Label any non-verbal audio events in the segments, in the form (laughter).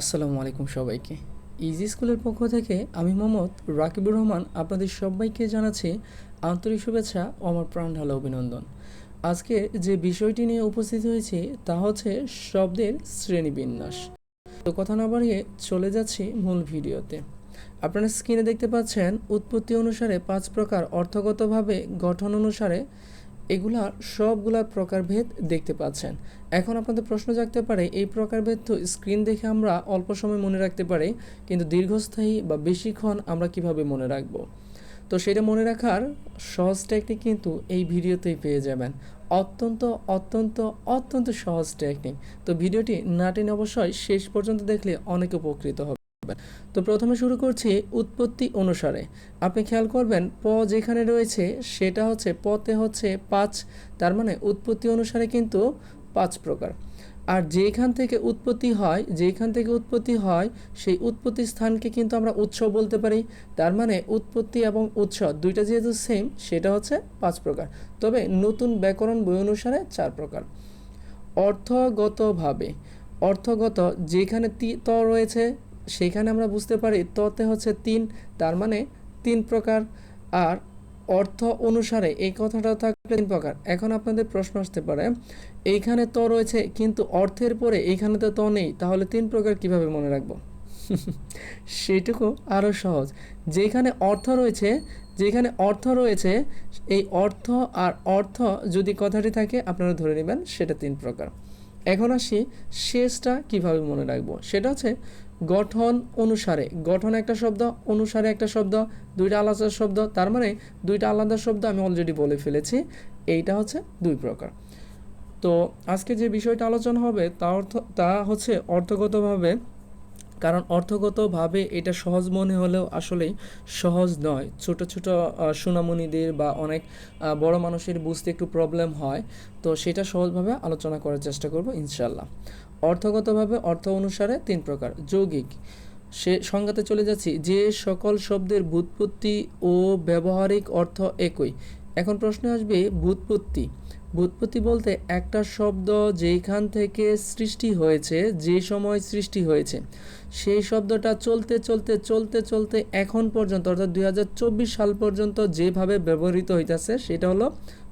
আসসালামু আলাইকুম সবাইকে। ইজি স্কুলের পক্ষ থেকে আমি মোহাম্মদ রাকিবুর রহমান আপনাদের সবাইকে জানাচ্ছি আন্তরিক শুভেচ্ছা ও আমার প্রাণ ঢালা অভিনন্দন। আজকে যে বিষয়টি নিয়ে উপস্থিত হয়েছি তা হচ্ছে শব্দের শ্রেণীবিন্যাস। তো কথা না বাড়িয়ে চলে যাচ্ছি মূল ভিডিওতে। আপনারা স্ক্রিনে দেখতে পাচ্ছেন, উৎপত্তি অনুসারে পাঁচ প্রকার অর্থগতভাবে গঠন অনুসারে এগুলা সবগুলার প্রকারভেদ দেখতে পাচ্ছেন। এখন আপনাদের প্রশ্ন জাগতে পারে, এই প্রকারভেদ তো স্ক্রিন দেখে আমরা অল্প সময় মনে রাখতে পারি, কিন্তু দীর্ঘস্থায়ী বা বেশিক্ষণ আমরা কীভাবে মনে রাখব? তো সেটা মনে রাখার সহজ টেকনিক কিন্তু এই ভিডিওতেই পেয়ে যাবেন। অত্যন্ত অত্যন্ত অত্যন্ত সহজ টেকনিক তো ভিডিওটি নাটিন অবশ্যই শেষ পর্যন্ত দেখলে অনেক উপকৃত হবে। তো প্রথমে শুরু করছি উৎপত্তি অনুসারে। আপনি খেয়াল করবেন, প যেখানে রয়েছে সেটা হচ্ছে, পতে হচ্ছে পাঁচ, তার মানে উৎপত্তি অনুসারে কিন্তু পাঁচ প্রকার। আর যেখান থেকে উৎপত্তি হয়, যেখান থেকে উৎপত্তি হয়, সেই উৎপত্তি স্থানকে কিন্তু আমরা উৎস বলতে পারি। তার মানে উৎপত্তি এবং উৎস দুইটা যেহেতু সেম সেটা হচ্ছে পাঁচ প্রকার। তবে নতুন ব্যাকরণ বই অনুসারে চার প্রকার। অর্থগতভাবে, অর্থগত যেখানে তি, ত রয়েছে সেখানে আমরা বুঝতে পারি ততে হচ্ছে তিন, তার মানে তিন প্রকার। আর অর্থ অনুসারে এই কথাটা থাকলে তিন প্রকার। এখন আপনাদের প্রশ্ন আসতে পারে, এইখানে ত রয়েছে, কিন্তু অর্থের পরে এইখানে তো ত নেই, তাহলে তিন প্রকার কীভাবে মনে রাখব? (laughs) সেটুকু আরও সহজ। যেখানে অর্থ রয়েছে, যেখানে অর্থ রয়েছে, এই অর্থ আর অর্থ যদি কথাটি থাকে, আপনারা ধরে নেবেন সেটা তিন প্রকার। এখন আসি শেষটা কীভাবে মনে রাখব? সেটা হচ্ছে গঠন অনুসারে। গঠন একটা শব্দ, অনুসারে একটা শব্দ, দুইটা আলাদা শব্দ, তার মানে দুইটা আলাদা শব্দ আমি অলরেডি বলে ফেলেছি। এইটা হচ্ছে দুই প্রকার। তো আজকে যে বিষয়টা আলোচনা হবে তা অর্থ তা হচ্ছে অর্থগতভাবে কারণ অর্থগতভাবে এটা সহজ মনে হলেও আসলেই সহজ নয়। ছোট ছোট সুনামণিদের বা অনেক বড় মানুষের বুঝতে একটু প্রবলেম হয়, তো সেটা সহজভাবে আলোচনা করার চেষ্টা করব ইনশাল্লাহ অর্থগতভাবে অর্থ অনুসারে তিন প্রকার। যৌগিক, সে সংজ্ঞাতে চলে যাচ্ছি, যে সকল শব্দের ভূতপত্তি ও ব্যবহারিক অর্থ একই। এখন প্রশ্ন আসবে ভূতপত্তি। ভূতপত্তি বলতে একটা শব্দ যেইখান থেকে সৃষ্টি হয়েছে, যে সময় সৃষ্টি হয়েছে। সেই শব্দটা চলতে চলতে চলতে চলতে এখন পর্যন্ত, অর্থাৎ দুই হাজার চব্বিশ সাল পর্যন্ত যেভাবে ব্যবহৃত হইতেছে, সেটা হলো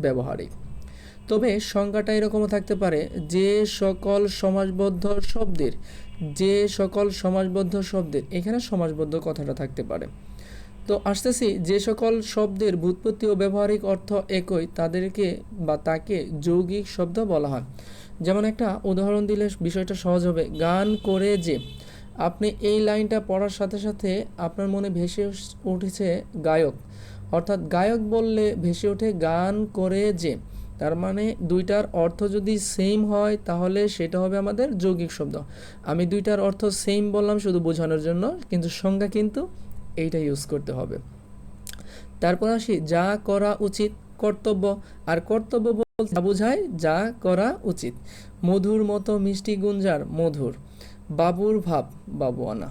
ব্যবহারিক। তবে সংজ্ঞাটা এরকমও থাকতে পারে, যে সকল সমাজবদ্ধ শব্দের, যে সকল সমাজবদ্ধ শব্দের, এখানে সমাজবদ্ধ কথাটা থাকতে পারে। তো আসতেছি যে সকল শব্দের ভূতপত্তি ও ব্যবহারিক অর্থ একই, তাদেরকে বা তাকে যৌগিক শব্দ বলা হয়। যেমন একটা উদাহরণ দিলে বিষয়টা সহজ হবে। গান করে যে, আপনি এই লাইনটা পড়ার সাথে সাথে আপনার মনে ভেসে উঠেছে গায়ক। অর্থাৎ গায়ক বললে ভেসে ওঠে গান করে যে, তার মানে দুইটার অর্থ যদি সেম হয়, তাহলে সেটা হবে আমাদের যৌগিক শব্দ। আমি দুইটার অর্থ সেম বললাম শুধু বোঝানোর জন্য, কিন্তু সংজ্ঞা কিন্তু এইটা ইউজ করতে হবে। তারপর আসি, যা করা উচিত কর্তব্য। আর কর্তব্য বলতে বোঝায়, যা করা উচিত। মধুর মতো মিষ্টি গুঞ্জার, মধুর। বাবুর ভাব বাবুয়ানা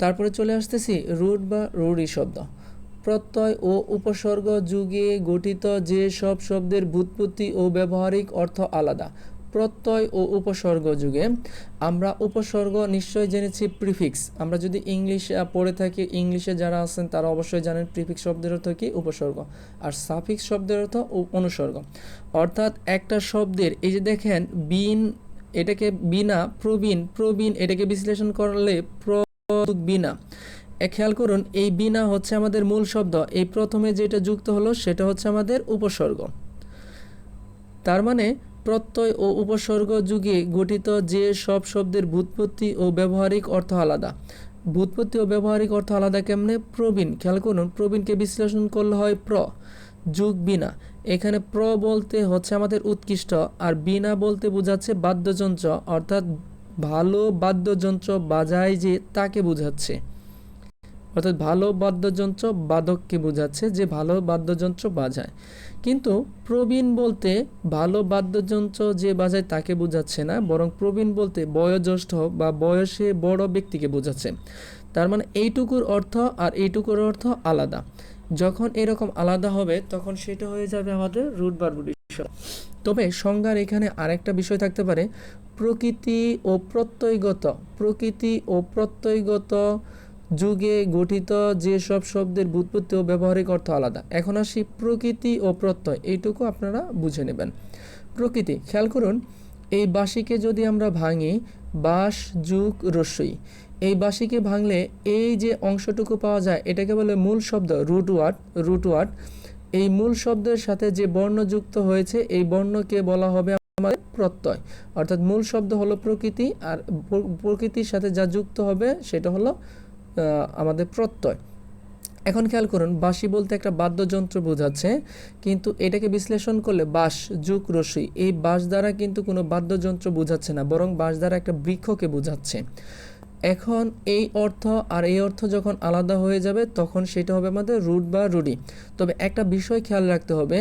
তারপরে চলে আসতেছি, রুট বা রুড়ি শব্দ। প্রত্যয় ও উপসর্গ যুগে গঠিত যে সব শব্দের ভূতপত্তি ও ব্যবহারিক অর্থ আলাদা। প্রত্যয় ও উপসর্গ যুগে আমরা উপসর্গ নিশ্চয় জেনেছি প্রিফিক্স। আমরা যদি ইংলিশে পড়ে থাকি, ইংলিশে যারা আছেন তারা অবশ্যই জানেন প্রিফিক্স শব্দের অর্থ কি? উপসর্গ। আর সাফিক্স শব্দের অর্থ অনুসর্গ। অর্থাৎ একটা শব্দের, এই যে দেখেন, বিন এটাকে বিনা, প্রবীণ প্রবীণ এটাকে বিশ্লেষণ করলে প্র বিনা। খেয়াল করুন, এই বিনা হচ্ছে আমাদের মূল শব্দ। এই প্রথমে যেটা যুক্ত হলো সেটা হচ্ছে আমাদের উপসর্গ। তার মানে প্রত্যয় ও উপসর্গ যুগে গঠিত যে সব শব্দের ভূতপত্তি ও ব্যবহারিক অর্থ আলাদা। ভূতপত্তি ও ব্যবহারিক অর্থ আলাদা কেমনে? প্রবীণ। খেয়াল করুন, প্রবীণকে বিশ্লেষণ করলে হয় প্র। যুগ বিনা। এখানে প্র বলতে হচ্ছে আমাদের উৎকৃষ্ট, আর বিনা বলতে বোঝাচ্ছে বাদ্যযন্ত্র, অর্থাৎ ভালো বাদ্যযন্ত্র বাজায় যে তাকে বোঝাচ্ছে। অর্থাৎ ভালো বাদ্যযন্ত্র বাদককে বোঝাচ্ছে যে ভালো বাদ্যযন্ত্র বাজায়। কিন্তু প্রবীণ বলতে ভালো বাদ্যযন্ত্র যে বাজায় তাকে বোঝাচ্ছে না, বরং প্রবীণ বলতে বয়োজ্যেষ্ঠ বা বয়সে বড় ব্যক্তিকে বোঝাচ্ছে। তার মানে এইটুকুর অর্থ আর এইটুকুর অর্থ আলাদা। যখন এরকম আলাদা হবে, তখন সেটা হয়ে যাবে আমাদের রুট বা রুট তবে সংজ্ঞার এখানে আরেকটা বিষয় থাকতে পারে। প্রকৃতি ও প্রত্যয়গত, প্রকৃতি ও প্রত্যয়গত যুগে গঠিত যেসব শব্দের ব্যুৎপত্তি ও ব্যবহারিক অর্থ আলাদা। এখন আসি প্রকৃতি ও প্রত্যয়, এইটুকু আপনারা বুঝে নেবেন। প্রকৃতি, খেয়াল করুন, এই বাঁশিকে যদি আমরা ভাঙি, বাঁশ, যুগ রস্যই এই বাঁশিকে ভাঙলে এই যে অংশটুকু পাওয়া যায়, এটাকে বলে মূল শব্দ, রুট ওয়ার্ড রুট ওয়ার্ড। এই মূল শব্দের সাথে যে বর্ণ যুক্ত হয়েছে, এই বর্ণকে বলা হবে আমাদের প্রত্যয়। অর্থাৎ মূল শব্দ হলো প্রকৃতি, আর প্রকৃতির সাথে যা যুক্ত হবে, সেটা হলো আমাদের প্রত্যয়। এখন খেয়াল করুন, বাঁশি বলতে একটা বাদ্যযন্ত্র বোঝাচ্ছে, কিন্তু এটাকে বিশ্লেষণ করলে বাঁশ, যুগ রশি এই বাঁশ দ্বারা কিন্তু কোনো বাদ্যযন্ত্র বোঝাচ্ছে না, বরং বাঁশ দ্বারা একটা বৃক্ষকে বোঝাচ্ছে। এখন এই অর্থ আর এই অর্থ যখন আলাদা হয়ে যাবে, তখন সেটা হবে আমাদের রুট বা রুডি। তবে একটা বিষয় খেয়াল রাখতে হবে,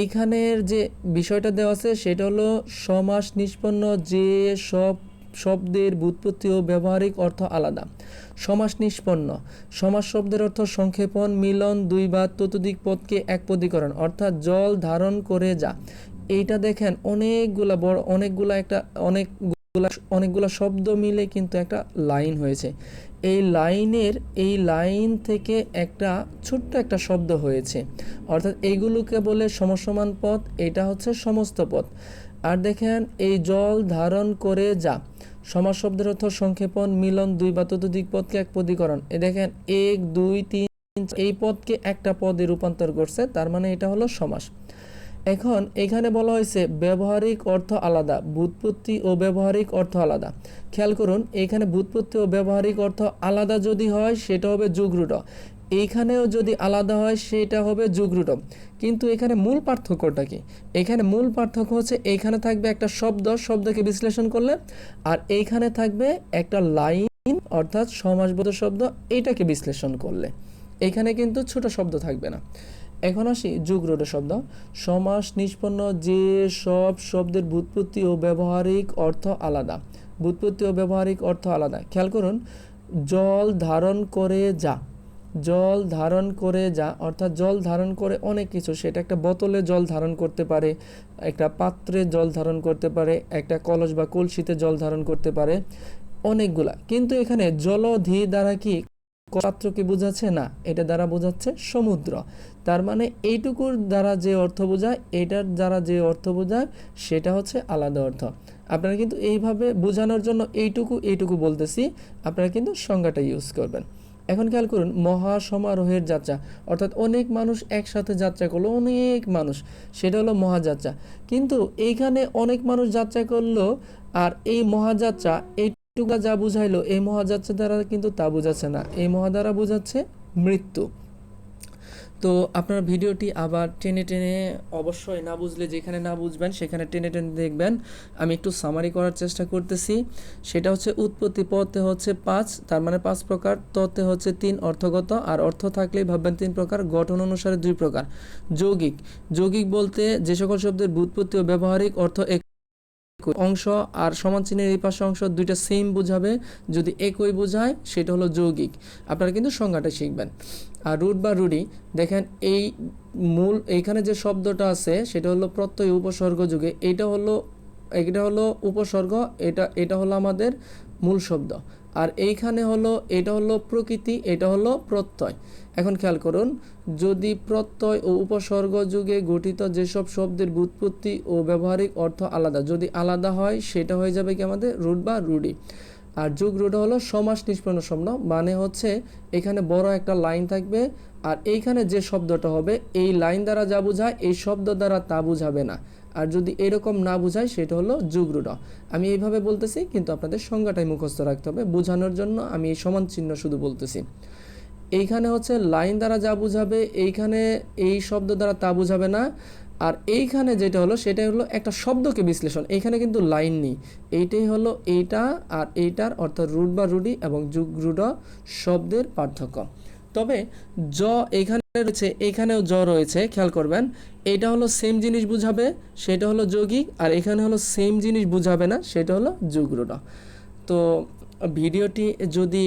এইখানের যে বিষয়টা দেওয়া আছে, সেটা হলো সমাস নিষ্পন্ন যে সব শব্দের ব্যুৎপত্তি ও ব্যবহারিক অর্থ আলাদা। সমাস নিষ্পন্ন। সমাস শব্দের অর্থ সংক্ষেপণ, মিলন দুই বা ততোধিক পদকে এক পদীকরণ অর্থাৎ জল ধারণ করে যা। এইটা দেখেন অনেকগুলা বড়, অনেকগুলা একটা, অনেকগুলা অনেকগুলা শব্দ মিলে কিন্তু একটা লাইন হয়েছে। এই লাইনের, এই লাইন থেকে একটা ছোট্ট একটা শব্দ হয়েছে। অর্থাৎ এইগুলোকে বলে সমসমান পথ এটা হচ্ছে সমস্ত পদ। আর দেখেন, এই জল ধারণ করে যা। সমাস শব্দের অর্থ সংক্ষেপণ, মিলন, দুই বা ততোধিক পদকে এক পদীকরণ। এ দেখেন, এক, দুই, তিন এই পদকে একটা পদে রূপান্তর করছে, তার মানে এটা হলো সমাস। এখন এখানে বলা হয়েছে, ব্যবহারিক অর্থ আলাদা বুৎপত্তি ও ব্যবহারিক অর্থ আলাদা। খেয়াল করুন, এখানে বুৎপত্তি ও ব্যবহারিক অর্থ আলাদা যদি হয়, সেটা হবে যুগরূঢ়। এইখানেও যদি আলাদা হয়, সেটা হবে যুগরূঢ় কিন্তু এখানে মূল পার্থক্যটা কি? এখানে মূল পার্থক্য হচ্ছে এইখানে থাকবে একটা শব্দ, শব্দকে বিশ্লেষণ করলে, আর এইখানে থাকবে একটা লাইন, অর্থাৎ সমাসবদ্ধ শব্দ এইটাকে বিশ্লেষণ করলে। এখানে কিন্তু ছোট শব্দ থাকবে না। এখন আসি যুগরূঢ় শব্দ। সমাস, নিষ্পন্ন, যে সব শব্দের ব্যুৎপত্তি ও ব্যবহারিক অর্থ আলাদা। ব্যুৎপত্তি ও ব্যবহারিক অর্থ আলাদা। খেয়াল করুন, জল ধারণ করে যা। জল ধারণ করে যা, অর্থাৎ জল ধারণ করে অনেক কিছু, সেটা একটা বোতলে জল ধারণ করতে পারে, একটা পাত্রে জল ধারণ করতে পারে, একটা কলস বা কলসিতে জল ধারণ করতে পারে, অনেকগুলা। কিন্তু এখানে জলধি দ্বারা কি পাত্রকে বোঝাচ্ছে? না, এটা দ্বারা বোঝাচ্ছে সমুদ্র। তার মানে এইটুকুর দ্বারা যে অর্থ বোঝায়, এটার দ্বারা যে অর্থ বোঝায়, সেটা হচ্ছে আলাদা অর্থ। আপনারা কিন্তু এইভাবে বোঝানোর জন্য এইটুকু এইটুকু বলতেছি, আপনারা কিন্তু সংজ্ঞাটা ইউজ করবেন। এখন খেয়াল করুন, মহাসমারোহের যাত্রা। অর্থাৎ অনেক মানুষ একসাথে যাত্রা করল, অনেক মানুষ। সেটা হলো মহাযাত্রা। কিন্তু এইখানে অনেক মানুষ যাত্রা করল, আর এই মহাযাত্রা এইটুকা যা বুঝাইলো, এই মহাযাত্রা দ্বারা কিন্তু তা বোঝাচ্ছে না। এই মহা দ্বারা বোঝাচ্ছে মৃত্যু। তো আপনার ভিডিওটি আবার টেনে টেনে অবশ্যই না বুঝলে যেখানে না বুঝবেন, সেখানে টেনে টেনে দেখবেন। আমি একটু সামারি করার চেষ্টা করতেছি। সেটা হচ্ছে উৎপত্তি পথে হচ্ছে পাঁচ, তার মানে পাঁচ প্রকার। ততে হচ্ছে তিন অর্থগত, আর অর্থ থাকলেই ভাববেন তিন প্রকার। গঠন অনুসারে দুই প্রকার। যৌগিক। যৌগিক বলতে যে সকল শব্দের ব্যবহারিক অর্থ এক অংশ আর সমান চিহ্নের এই পাশে অংশ দুইটা সেম বোঝাবে। যদি একই বোঝায়, সেটা হলো যৌগিক। আপনারা কিন্তু সংজ্ঞাটা শিখবেন। আর রুট বা রুডি দেখেন এই মূল, এইখানে যে শব্দটা আছে, সেটা হলো প্রত্যয় উপসর্গ যুগে। এটা হলো এটা হলো উপসর্গ, এটা এটা হলো আমাদের মূল শব্দ। আর এইখানে হলো, এটা হলো প্রকৃতি, এটা হলো প্রত্যয়। এখন খেয়াল করুন, যদি প্রত্যয় ও উপসর্গ যুগে গঠিত যেসব শব্দের ব্যুৎপত্তি ও ব্যবহারিক অর্থ আলাদা, যদি আলাদা হয়, সেটা হয়ে যাবে কি আমাদের? রুট বা রুডি। আর যুগ রুট হলো সমাস নিষ্পন্ন শব্দ মানে হচ্ছে এখানে বড় একটা লাইন থাকবে, আর এইখানে যে শব্দটা হবে, এই লাইন দ্বারা যা বোঝায়, এই শব্দ দ্বারা তা বোঝাবে না। আর যদি এরকম না বোঝায় সেটা হলো যুগরূঢ় আমি এইভাবে বলতেছি, কিন্তু আপনাদের সংজ্ঞাটাই মুখস্থ রাখতে হবে। বোঝানোর জন্য আমি এই সমান চিহ্ন শুধু বলতেছি। এইখানে হচ্ছে লাইন দ্বারা যা বুঝাবে, এইখানে এই শব্দ দ্বারা তা বুঝাবে না। আর এইখানে যেটা হলো সেটা হলো একটা শব্দকে বিশ্লেষণ। এইখানে কিন্তু লাইন নেই। এইটাই হলো এইটা আর এইটার অর্থাৎ রুট বা রুডি এবং যুগ রুড শব্দের পার্থক্য। তবে জ এখানে রয়েছে, এখানেও জ রয়েছে, খেয়াল করবেন। এটা হলো সেম জিনিস বুঝাবে, সেটা হলো যৌগিক, আর এখানে হলো সেম জিনিস বুঝাবে না, সেটা হলো যুগরূঢ়। তো ভিডিওটি যদি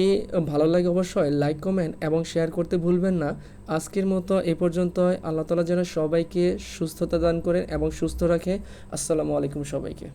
ভালো লাগে অবশ্যই লাইক কমেন্ট এবং শেয়ার করতে ভুলবেন না। আজকের মতো এ পর্যন্ত আল্লাহ তালা যেন সবাইকে সুস্থতা দান করেন এবং সুস্থ রাখে। আসসালামু আলাইকুম সবাইকে।